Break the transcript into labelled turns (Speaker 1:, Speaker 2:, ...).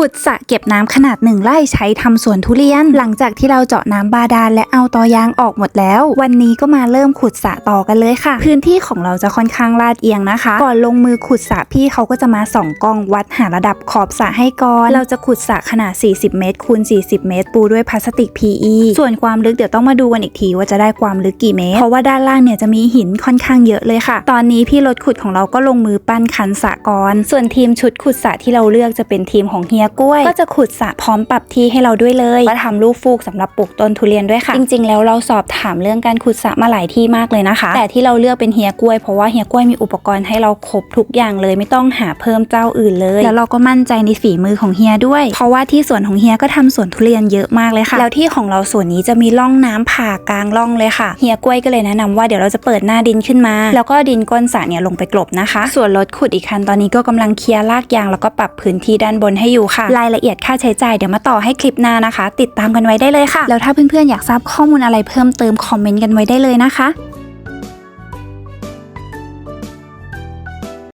Speaker 1: ขุดสระเก็บน้ำขนาดหนึ่งไร่ใช้ทำสวนทุเรียน หลังจากที่เราเจาะน้ำบาดาลและเอาตอยางออกหมดแล้ว วันนี้ก็มาเริ่มขุดสระต่อกันเลยค่ะ พื้นที่ของเราจะค่อนข้างลาดเอียงนะคะ ก่อนลงมือขุดสระพี่เขาก็จะมาส่องกล้องวัดหาระดับขอบสระให้ก่อน เราจะขุดสระขนาด 40 เมตรคูณ 40 เมตร ปูด้วยพลาสติก PE ส่วนความลึกเดี๋ยวต้องมาดูกันอีกทีว่าจะได้ความลึกกี่เมตร เพราะว่าด้านล่างเนี่ยจะมีหินค่อนข้างเยอะเลยค่ะ ตอนนี้พี่รถขุดของเราก็ลงมือปั้นคันสระก่อนส่วนทีมชุดขุดสระที่เราเลือกจะเป็นทีมของเฮียกล้วย ก็จะขุดสระพร้อมปรับที่ให้เราด้วยเลยว่าทำลูกฟูกสำหรับปลูกต้นทุเรียนด้วยค่ะ จริง ๆ แล้วเราสอบถามเรื่องการขุดสระมาหลายที่มากเลยนะคะ แต่ที่เราเลือกเป็นเฮียกล้วยเพราะว่าเฮียกล้วยมีอุปกรณ์ให้เราครบทุกอย่างเลยไม่ต้องหาเพิ่มเจ้าอื่นเลย แล้วเราก็มั่นใจในฝีมือของเฮียด้วย เพราะว่าที่สวนของเฮียก็ทำสวนทุเรียนเยอะมากเลยค่ะ แล้วที่ของเราสวนนี้จะมีร่องน้ำผ่ากลางร่องเลยค่ะ เฮียกล้วยก็เลยแนะนำว่าเดี๋ยวเราจะเปิดหน้าดินขึ้นมา แล้วก็ดินก้นสระเนี่ยลงไปกลบนะคะ ส่วนรถขุดอีกคันตอนนี้ก็กำลังเคลียร์ลากยางแล้วก็ปรับพื้นที่ด้านบนให้อยู่ค่ะ รายละเอียดค่าใช้จ่ายเดี๋ยวมาต่อให้คลิปหน้านะคะ ติดตามกันไว้ได้เลยค่ะ แล้วถ้าเพื่อนๆอยากทราบข้อมูลอะไรเพิ่มเติมคอมเมนต์กันไว้ได้เลยนะคะ